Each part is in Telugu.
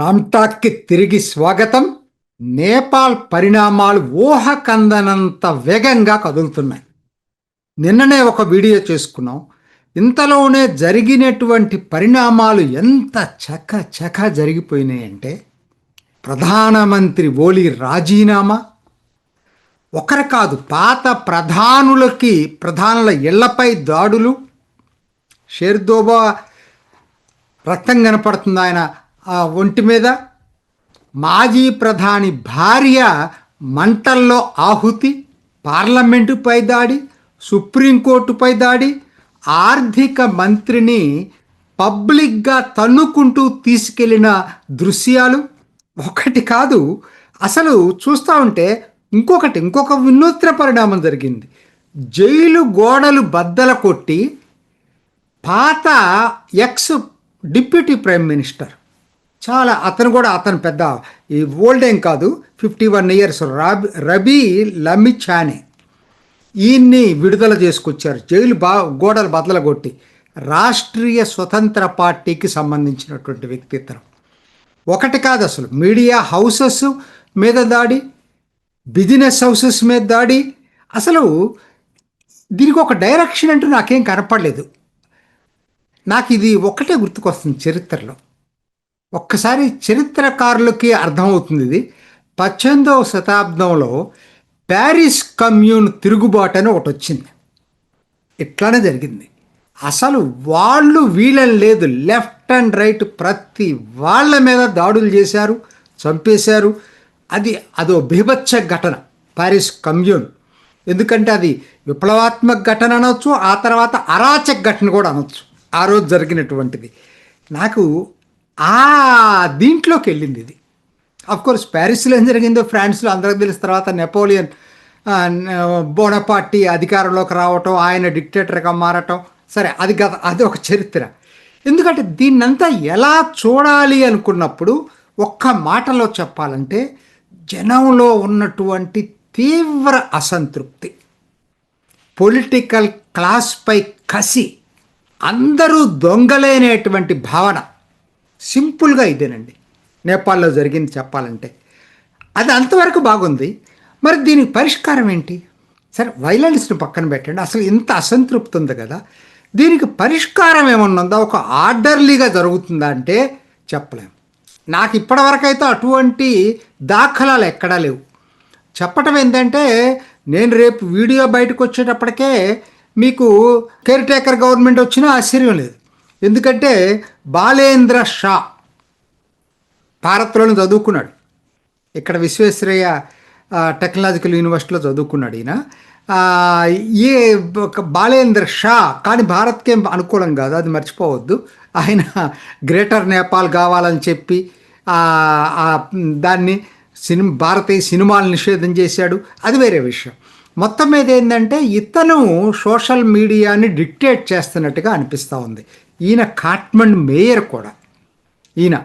రామ్టాక్కి తిరిగి స్వాగతం. నేపాల్ పరిణామాలు ఊహకందనంత వేగంగా కదులుతున్నాయి. నిన్ననే ఒక వీడియో చేసుకున్నాం. ఇంతలోనే జరిగినటువంటి పరిణామాలు ఎంత చక చక జరిగిపోయినాయంటే ప్రధానమంత్రి ఓలి రాజీనామా. ఒకరు కాదు పాత ప్రధానులకి ప్రధానుల ఇళ్ళపై దాడులు. షేర్దోబా రక్తం కనపడుతుంది ఆయన. ఒంటి మీద మాజీ ప్రధాని భార్య మంటల్లో ఆహుతి పార్లమెంటుపై దాడి సుప్రీంకోర్టుపై దాడి ఆర్థిక మంత్రిని పబ్లిక్గా తన్నుకుంటూ తీసుకెళ్ళిన దృశ్యాలు ఒకటి కాదు. అసలు చూస్తూ ఉంటే ఇంకొకటి ఇంకొక వినూత్న పరిణామం జరిగింది. జైలు గోడలు బద్దల కొట్టి పాత ఎక్స్ డిప్యూటీ ప్రైమ్ మినిస్టర్ చాలా అతను కూడా అతను పెద్ద ఈ ఓల్డ్ ఏం కాదు fifty one years Rabi Rabi Lamichhane ఈయన్ని విడుదల చేసుకొచ్చారు. జైలు బా గోడలు బదలగొట్టి రాష్ట్రీయ స్వతంత్ర పార్టీకి సంబంధించినటువంటి వ్యక్తిత్వం ఒకటి కాదు అసలు మీడియా హౌసెస్ మీద దాడి బిజినెస్ హౌసెస్ మీద దాడి అసలు దీనికి ఒక డైరెక్షన్ అంటూ నాకేం కనపడలేదు. నాకు ఇది ఒక్కటే గుర్తుకొస్తుంది చరిత్రలో. ఒక్కసారి చరిత్రకారులకి అర్థమవుతుంది ఇది. పద్దెనిమిదవ శతాబ్దంలో ప్యారిస్ కమ్యూన్ తిరుగుబాటు అని ఒకటి వచ్చింది. ఇట్లానే జరిగింది. అసలు వాళ్ళు వీళ్ళని లేదు. లెఫ్ట్ అండ్ రైట్ ప్రతి వాళ్ళ మీద దాడులు చేశారు చంపేశారు. అది అదో బీభత్స ఘటన. Paris commune. ఎందుకంటే అది విప్లవాత్మక ఘటన అనొచ్చు ఆ తర్వాత అరాచక ఘటన కూడా అనొచ్చు. ఆ రోజు జరిగినటువంటిది. నాకు ఆ దీంట్లోకి వెళ్ళింది ఇది. కోర్స్ ప్యారిస్లో ఏం జరిగిందో ఫ్రాన్స్లో అందరికి తెలిసిన తర్వాత నెపోలియన్ బోనపార్టీ అధికారంలోకి రావటం ఆయన డిక్టేటర్గా మారటం. సరే అది గత అది ఒక చరిత్ర. ఎందుకంటే దీన్నంతా ఎలా చూడాలి అనుకున్నప్పుడు ఒక్క మాటలో చెప్పాలంటే జనంలో ఉన్నటువంటి తీవ్ర అసంతృప్తి. పొలిటికల్ క్లాస్పై కసి అందరూ దొంగలేనేటువంటి భావన. సింపుల్గా ఇదేనండి. నేపాల్లో జరిగింది చెప్పాలంటే. అది అంతవరకు బాగుంది. మరి దీనికి పరిష్కారం ఏంటి? సరే వైలెన్స్ని పక్కన పెట్టండి. అసలు ఇంత అసంతృప్తి ఉంది కదా. దీనికి పరిష్కారం ఏమన్నా ఉందా? ఒక ఆర్డర్లీగా జరుగుతుందా అంటే చెప్పలేము నాకు ఇప్పటివరకైతే అటువంటి దాఖలాలు ఎక్కడా లేవు. చెప్పటం ఏంటంటే నేను రేపు వీడియో బయటకు వచ్చేటప్పటికే మీకు కేర్ టేకర్ గవర్నమెంట్ వచ్చినా ఆశ్చర్యం లేదు. ఎందుకంటే బాలేంద్ర షా భారత్లోనే చదువుకున్నాడు. ఇక్కడ విశ్వేశ్వరయ్య టెక్నాలజికల్ యూనివర్సిటీలో చదువుకున్నాడు ఈయన. ఏ ఒక బాలేంద్ర షా కానీ భారత్కేం అనుకూలం కాదు అది మర్చిపోవద్దు. ఆయన గ్రేటర్ నేపాల్ కావాలని చెప్పి దాన్ని సినిమా భారతీయ సినిమాలు నిషేధం చేశాడు. అది వేరే విషయం. మొత్తం మీద ఏంటంటే ఇతను సోషల్ మీడియాని డిక్టేట్ చేస్తున్నట్టుగా అనిపిస్తూ ఉంది. ఈయన కాట్మండ్ మేయర్ కూడా. ఈయన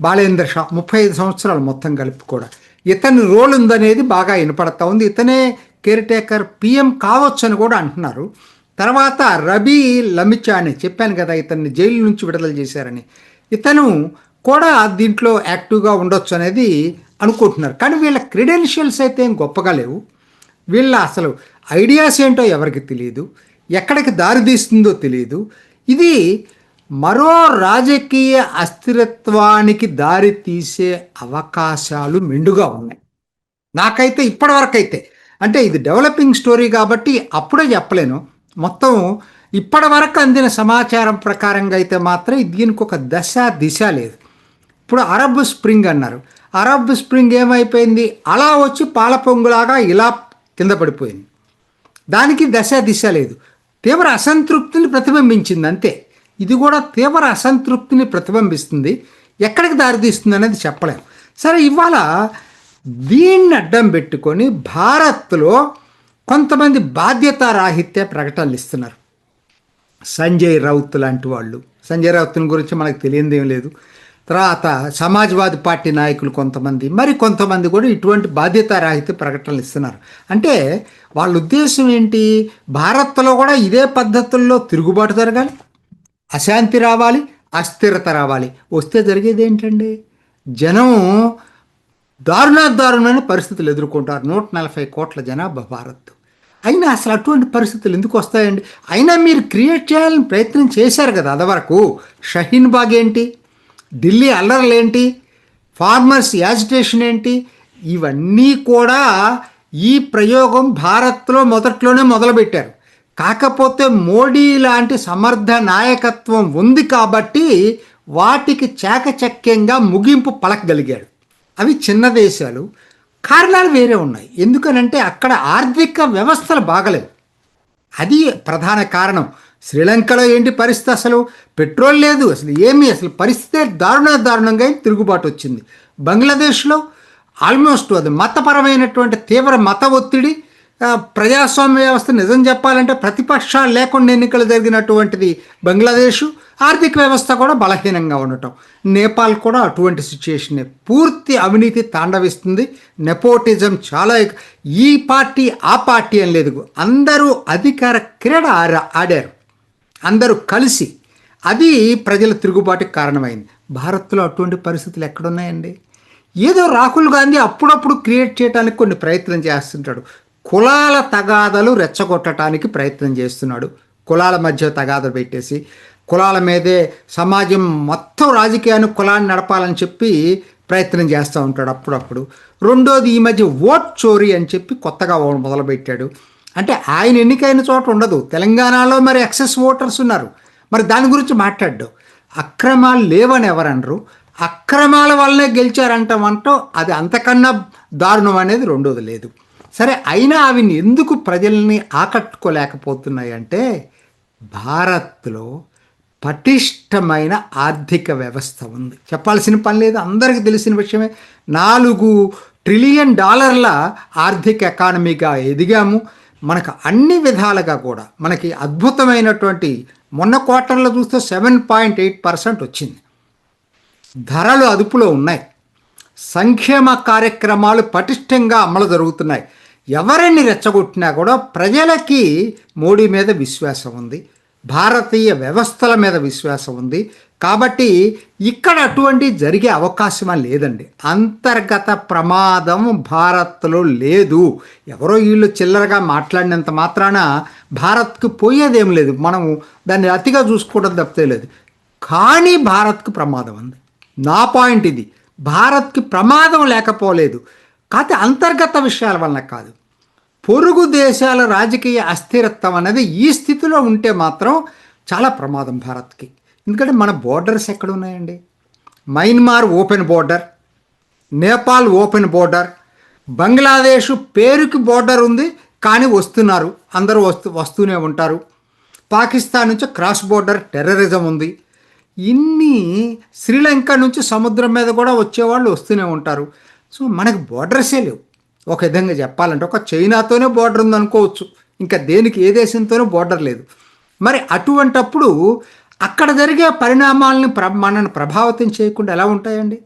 బాలేంద్ర షా ముప్పై ఐదు సంవత్సరాలు మొత్తం కలిపి కూడా. ఇతని రోల్ ఉందనేది బాగా వినపడతా ఉంది. ఇతనే కేర్ టేకర్ పిఎం కావచ్చు అని కూడా అంటున్నారు. తర్వాత రబీ లమిచా అని చెప్పాను కదా ఇతన్ని జైలు నుంచి విడుదల చేశారని. ఇతను కూడా దీంట్లో యాక్టివ్గా ఉండొచ్చు అనేది అనుకుంటున్నారు. కానీ వీళ్ళ క్రెడెన్షియల్స్ అయితే ఏం గొప్పగా లేవు. వీళ్ళ అసలు ఐడియాస్ ఏంటో ఎవరికి తెలియదు ఎక్కడికి దారితీస్తుందో తెలియదు ఇది మరో రాజకీయ అస్థిరత్వానికి దారి తీసే అవకాశాలు మెండుగా ఉన్నాయి. నాకైతే ఇప్పటివరకైతే అంటే ఇది డెవలపింగ్ స్టోరీ కాబట్టి అప్పుడే చెప్పలేను. మొత్తం ఇప్పటివరకు అందిన సమాచారం ప్రకారంగా అయితే మాత్రం దీనికి ఒక దశ దిశ లేదు. ఇప్పుడు అరబ్ స్ప్రింగ్ అన్నారు. అరబ్ స్ప్రింగ్ ఏమైపోయింది? అలా వచ్చి పాల పొంగులాగా ఇలా కింద పడిపోయింది. దానికి దశ దిశ లేదు. తీవ్ర అసంతృప్తిని ప్రతిబింబించింది అంతే. ఇది కూడా తీవ్ర అసంతృప్తిని ప్రతిబింబిస్తుంది. ఎక్కడికి దారితీస్తుంది అనేది చెప్పలేము సరే ఇవాళ దీన్ని అడ్డం పెట్టుకొని భారత్లో కొంతమంది బాధ్యతారాహిత్య ప్రకటనలు ఇస్తున్నారు. సంజయ్ రౌత్ లాంటి వాళ్ళు. సంజయ్ రౌత్ని గురించి మనకు తెలియదేం లేదు. తర్వాత సమాజ్వాదీ పార్టీ నాయకులు కొంతమంది మరి కొంతమంది కూడా ఇటువంటి బాధ్యతారాహిత్య ప్రకటనలు ఇస్తున్నారు. అంటే వాళ్ళ ఉద్దేశం ఏంటి? భారత్లో కూడా ఇదే పద్ధతుల్లో తిరుగుబాటు జరగాలి అశాంతి రావాలి అస్థిరత రావాలి. వస్తే జరిగేది ఏంటండి? జనం దారుణాదారుణమైన పరిస్థితులు ఎదుర్కొంటారు. నూట నలభై కోట్ల జనాభా భారత్. అయినా అసలు అటువంటి పరిస్థితులు ఎందుకు వస్తాయండి? అయినా మీరు క్రియేట్ చేయాలని ప్రయత్నం చేశారు కదా అదవరకు. షహీన్ బాగ్ ఏంటి? ఢిల్లీ అల్లర్లు ఏంటి ఫార్మర్స్ యాజిటేషన్ ఏంటి ఇవన్నీ కూడా ఈ ప్రయోగం భారత్లో మొదట్లోనే మొదలుపెట్టారు. కాకపోతే మోడీ లాంటి సమర్థ నాయకత్వం ఉంది కాబట్టి వాటికి చాకచక్యంగా ముగింపు పలకగలిగాడు. అవి చిన్న దేశాలు కారణాలు వేరే ఉన్నాయి. ఎందుకనంటే అక్కడ ఆర్థిక వ్యవస్థలు బాగలేవు. అది ప్రధాన కారణం. శ్రీలంకలో ఏంటి పరిస్థితి అసలు? పెట్రోల్ లేదు అసలు ఏమీ అసలు పరిస్థితి దారుణ దారుణంగా తిరుగుబాటు వచ్చింది. బంగ్లాదేశ్లో ఆల్మోస్ట్ అది మతపరమైనటువంటి తీవ్ర మత ఒత్తిడి ప్రజాస్వామ్య వ్యవస్థ నిజం చెప్పాలంటే ప్రతిపక్షాలు లేకుండా ఎన్నికలు జరిగినటువంటిది బంగ్లాదేశ్. ఆర్థిక వ్యవస్థ కూడా బలహీనంగా ఉండటం. నేపాల్ కూడా అటువంటి సిచ్యుయేషనే పూర్తి అవినీతి తాండవిస్తుంది. నెపోటిజం చాలా ఈ పార్టీ ఆ పార్టీ అని లేదు. అందరూ అధికార క్రీడ ఆడారు. అందరూ కలిసి అది ప్రజల తిరుగుబాటుకి కారణమైంది. భారత్లో అటువంటి పరిస్థితులు ఎక్కడున్నాయండి? ఏదో రాహుల్ గాంధీ అప్పుడప్పుడు క్రియేట్ చేయడానికి కొన్ని ప్రయత్నం చేస్తుంటాడు. కులాల తగాదలు రెచ్చగొట్టడానికి ప్రయత్నం చేస్తున్నాడు. కులాల మధ్య తగాదలు పెట్టేసి కులాల మీదే సమాజం మొత్తం రాజకీయాన్ని కులాన్ని నడపాలని చెప్పి ప్రయత్నం చేస్తూ ఉంటాడు అప్పుడప్పుడు. రెండోది ఈ మధ్య ఓట్ చోరీ అని చెప్పి కొత్తగా మొదలుపెట్టాడు. అంటే ఆయన ఎన్నికైన చోట ఉండదు. తెలంగాణలో మరి ఎక్సెస్ ఓటర్స్ ఉన్నారు. మరి దాని గురించి మాట్లాడ్డు. అక్రమాలు లేవని ఎవరనరు. అక్రమాల వల్లనే గెలిచారంటామంటో అది అంతకన్నా దారుణం అనేది రెండోది లేదు. సరే అయినా అవి ఎందుకు ప్రజల్ని ఆకట్టుకోలేకపోతున్నాయి అంటే భారత్లో పటిష్టమైన ఆర్థిక వ్యవస్థ ఉంది. చెప్పాల్సిన పని లేదు. అందరికీ తెలిసిన విషయమే. నాలుగు ట్రిలియన్ డాలర్ల ఆర్థిక ఎకానమీగా ఎదిగాము. మనకు అన్ని విధాలుగా కూడా మనకి అద్భుతమైనటువంటి మొన్న క్వార్టర్లో చూస్తే సెవెన్ పాయింట్ ఎయిట్ పర్సెంట్ వచ్చింది. ధరలు అదుపులో ఉన్నాయి. సంక్షేమ కార్యక్రమాలు పటిష్టంగా అమలు జరుగుతున్నాయి. ఎవరిని రెచ్చగొట్టినా కూడా ప్రజలకి మోడీ మీద విశ్వాసం ఉంది. భారతీయ వ్యవస్థల మీద విశ్వాసం ఉంది. కాబట్టి ఇక్కడ అటువంటి జరిగే అవకాశం లేదండి. అంతర్గత ప్రమాదం భారత్లో లేదు. ఎవరో వీళ్ళు చిల్లరగా మాట్లాడినంత మాత్రాన భారత్కు పోయేదేం లేదు. మనము దాన్ని అతిగా చూసుకోవడం తప్పితే లేదు. కానీ భారత్కు ప్రమాదం ఉంది. నా పాయింట్ ఇది. భారత్కి ప్రమాదం లేకపోలేదు. కాకపోతే అంతర్గత విషయాల వలన కాదు. పొరుగు దేశాల రాజకీయ అస్థిరత్వం అనేది ఈ స్థితిలో ఉంటే మాత్రం చాలా ప్రమాదం భారత్కి. ఎందుకంటే మన బోర్డర్స్ ఎక్కడ ఉన్నాయండి Myanmar open border Nepal open border Bangladesh పేరుకి బోర్డర్ ఉంది కానీ వస్తున్నారు. అందరూ వస్తూ వస్తూనే ఉంటారు. పాకిస్తాన్ నుంచి క్రాస్ బోర్డర్ టెర్రరిజం ఉంది. ఇన్ని శ్రీలంక నుంచి సముద్రం మీద కూడా వచ్చేవాళ్ళు వస్తూనే ఉంటారు. సో మనకు బోర్డర్సే లేవు. ఒక విధంగా చెప్పాలంటే ఒక చైనాతోనే బోర్డర్ ఉందనుకోవచ్చు. ఇంకా దేనికి ఏ దేశంతోనూ బోర్డర్ లేదు. మరి అటువంటప్పుడు అక్కడ జరిగే పరిణామాలని ప్ర మనను ప్రభావితం చేయకుండా ఎలా ఉంటాయండి?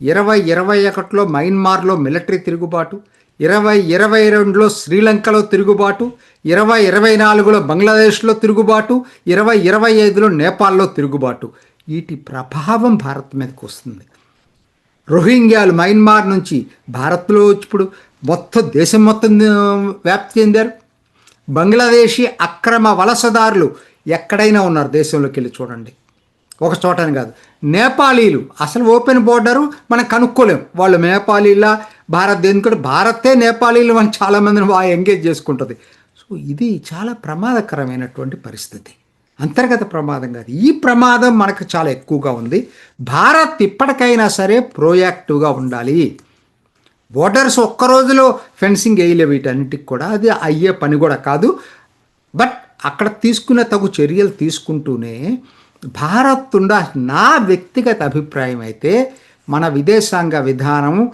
ఇరవై ఇరవై ఒకటిలో మయన్మార్లో మిలిటరీ తిరుగుబాటు ఇరవై ఇరవై రెండులో శ్రీలంకలో తిరుగుబాటు ఇరవై ఇరవై నాలుగులో బంగ్లాదేశ్లో తిరుగుబాటు ఇరవై ఇరవై ఐదులో నేపాల్లో తిరుగుబాటు. వీటి ప్రభావం భారత్ మీదకి వస్తుంది. రోహింగ్యాలు మయన్మార్ నుంచి భారత్లో ఇప్పుడు మొత్తం దేశం మొత్తం వ్యాప్తి చెందారు. బంగ్లాదేశీ అక్రమ వలసదారులు ఎక్కడైనా ఉన్నారు దేశంలోకి వెళ్ళి చూడండి. ఒక చోటని కాదు. నేపాలీలు అసలు ఓపెన్ బోర్డరు మనం కనుక్కోలేం. వాళ్ళు నేపాలీలా భారత్ ఎందుకంటే భారతే నేపాలీలు అని చాలామందిని బాగా ఎంగేజ్ చేసుకుంటుంది. సో ఇది చాలా ప్రమాదకరమైనటువంటి పరిస్థితి. అంతర్గత ప్రమాదం కాదు. ఈ ప్రమాదం మనకు చాలా ఎక్కువగా ఉంది. భారత్ ఇప్పటికైనా సరే ప్రోయాక్టివ్గా ఉండాలి. బోర్డర్స్ ఒక్క రోజులో ఫెన్సింగ్ వేయలేవు వీటన్నిటికి కూడా. అది అయ్యే పని కూడా కాదు. అక్కడ తీసుకునే తగు చర్యలు తీసుకుంటూనే భారత్ ఉండ నా వ్యక్తిగత అభిప్రాయం అయితే మన విదేశాంగ విధానం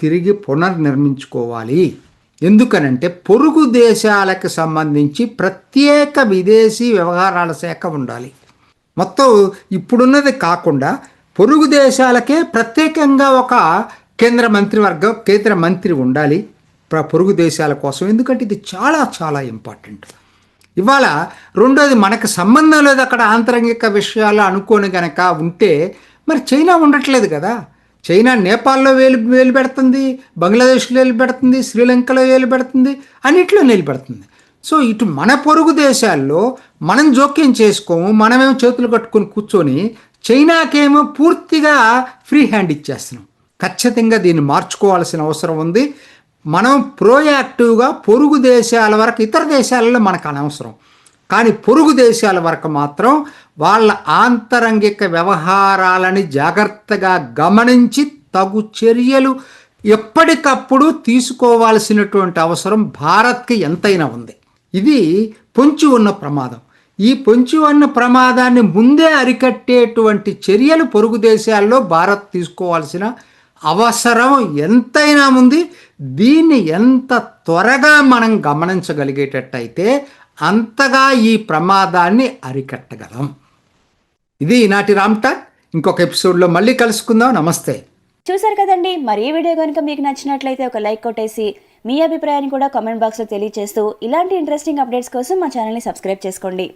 తిరిగి పునర్నిర్మించుకోవాలి. ఎందుకనంటే పొరుగు దేశాలకు సంబంధించి ప్రత్యేక విదేశీ వ్యవహారాల శాఖ ఉండాలి. మొత్తం ఇప్పుడున్నది కాకుండా పొరుగు దేశాలకే ప్రత్యేకంగా ఒక కేంద్ర మంత్రివర్గం కేంద్ర మంత్రి ఉండాలి. ప్ర- పొరుగు దేశాల కోసం. ఎందుకంటే ఇది చాలా చాలా ఇంపార్టెంట్. ఇవాళ రెండోది మనకు సంబంధం లేదు అక్కడ ఆంతరంగిక విషయాలు అనుకోని గనక ఉంటే మరి చైనా ఉండట్లేదు కదా. చైనా నేపాల్లో వేలు వేలు పెడుతుంది బంగ్లాదేశ్లో వేలు పెడుతుంది శ్రీలంకలో వేలు పెడుతుంది అన్నిట్లో నిలబెడుతుంది సో ఇటు మన పొరుగు దేశాల్లో మనం జోక్యం చేసుకోము మనమేమో చేతులు కట్టుకొని కూర్చొని చైనాకేమో పూర్తిగా ఫ్రీ హ్యాండ్ ఇచ్చేస్తున్నాం. ఖచ్చితంగా దీన్ని మార్చుకోవాల్సిన అవసరం ఉంది. మనం ప్రోయాక్టివ్గా పొరుగు దేశాల వరకు ఇతర దేశాలలో మనకు అనవసరం. కానీ పొరుగు దేశాల వరకు మాత్రం వాళ్ళ ఆంతరంగిక వ్యవహారాలని జాగ్రత్తగా గమనించి తగు చర్యలు ఎప్పటికప్పుడు తీసుకోవాల్సినటువంటి అవసరం భారత్కి ఎంతైనా ఉంది. ఇది పొంచి ఉన్న ప్రమాదం. ఈ పొంచి ఉన్న ప్రమాదాన్ని ముందే అరికట్టేటువంటి చర్యలు పొరుగు దేశాల్లో భారత్ తీసుకోవాల్సిన అవసరం ఎంతైనా ఉంది. దీన్ని ఎంత త్వరగా మనం గమనించగలిగేటట్టయితే అంతగా ఈ ప్రమాదాన్ని అరికట్టగలం. ఇది ఈనాటి రామ్టాక్ ఇంకొక ఎపిసోడ్లో మళ్ళీ కలుసుకుందాం. నమస్తే. చూసారు కదండి. మరి ఈ వీడియో కనుక మీకు నచ్చినట్లయితే ఒక లైక్ కొట్టేసి మీ అభిప్రాయాన్ని కూడా కామెంట్ బాక్స్లో తెలియజేస్తూ ఇలాంటి ఇంట్రెస్టింగ్ అప్డేట్స్ కోసం మా ఛానల్ని సబ్స్క్రైబ్ చేసుకోండి.